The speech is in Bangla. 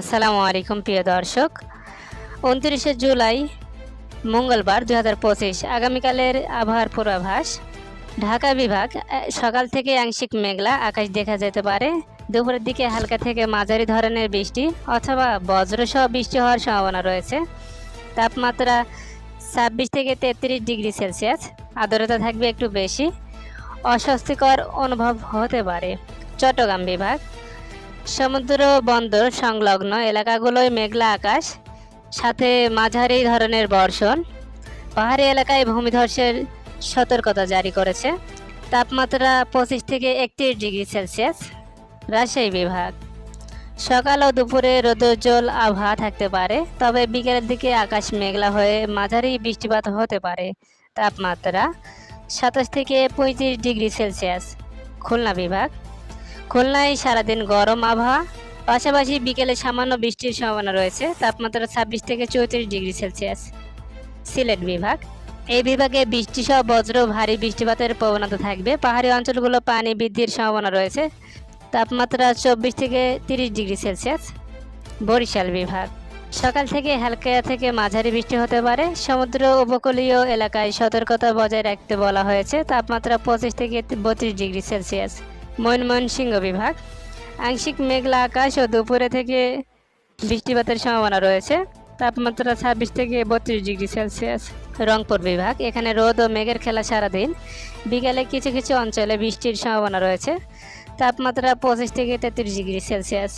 আসসালামু আলাইকুম, প্রিয় দর্শক। উনত্রিশে জুলাই, মঙ্গলবার দু হাজার পঁচিশ। আগামীকালের আবহাওয়ার পূর্বাভাস, ঢাকা বিভাগ সকাল থেকে আংশিক মেঘলা আকাশ দেখা যেতে পারে। দুপুরের দিকে হালকা থেকে মাঝারি ধরনের বৃষ্টি অথবা বজ্রসহ বৃষ্টি হওয়ার সম্ভাবনা রয়েছে। তাপমাত্রা ছাব্বিশ থেকে তেত্রিশ ডিগ্রি সেলসিয়াস। আর্দ্রতা থাকবে একটু বেশি। অস্বস্তিকর অনুভব হতে পারে। চট্টগ্রাম বিভাগ সমুদ্র বন্দর সংলগ্ন এলাকাগুলোয় মেঘলা আকাশ, সাথে মাঝারি ধরনের বর্ষণ। পাহাড়ি এলাকায় ভূমিধসের সতর্কতা জারি করেছে। তাপমাত্রা পঁচিশ থেকে একত্রিশ ডিগ্রি সেলসিয়াস, রাজশাহী বিভাগ। সকাল ও দুপুরে রোদোজ্জ্বল আবহাওয়া থাকতে পারে, তবে বিকেলের দিকে আকাশ মেঘলা হয়ে মাঝারি বৃষ্টিপাত হতে পারে। তাপমাত্রা সাতাশ থেকে পঁয়ত্রিশ ডিগ্রি সেলসিয়াস, খুলনা বিভাগ। খুলনায় সারাদিন গরম আবহাওয়া, পাশাপাশি বিকেলে সামান্য বৃষ্টির সম্ভাবনা রয়েছে, তাপমাত্রা ছাব্বিশ থেকে চৌত্রিশ ডিগ্রি সেলসিয়াস। সিলেট বিভাগ, এই বিভাগে বৃষ্টি সহ বজ্র ভারী বৃষ্টিপাতের প্রবণতা থাকবে। পাহাড়ি অঞ্চলগুলো পানি বৃদ্ধির সম্ভাবনা রয়েছে, তাপমাত্রা চব্বিশ থেকে তিরিশ ডিগ্রি সেলসিয়াস। বরিশাল বিভাগ, সকাল থেকে হালকা থেকে মাঝারি বৃষ্টি হতে পারে। সমুদ্র উপকূলীয় এলাকায় সতর্কতা বজায় রাখতে বলা হয়েছে, তাপমাত্রা পঁচিশ থেকে বত্রিশ ডিগ্রি সেলসিয়াস। ময়মনসিংহ বিভাগ। আংশিক মেঘলা আকাশ ও দুপুরে থেকে বৃষ্টিপাতের সম্ভাবনা রয়েছে। তাপমাত্রা ছাব্বিশ থেকে বত্রিশ ডিগ্রি সেলসিয়াস। রংপুর বিভাগ, এখানে রোদ ও মেঘের খেলা সারাদিন। বিকালে কিছু কিছু অঞ্চলে বৃষ্টির সম্ভাবনা রয়েছে। তাপমাত্রা পঁচিশ থেকে তেত্রিশ ডিগ্রি সেলসিয়াস।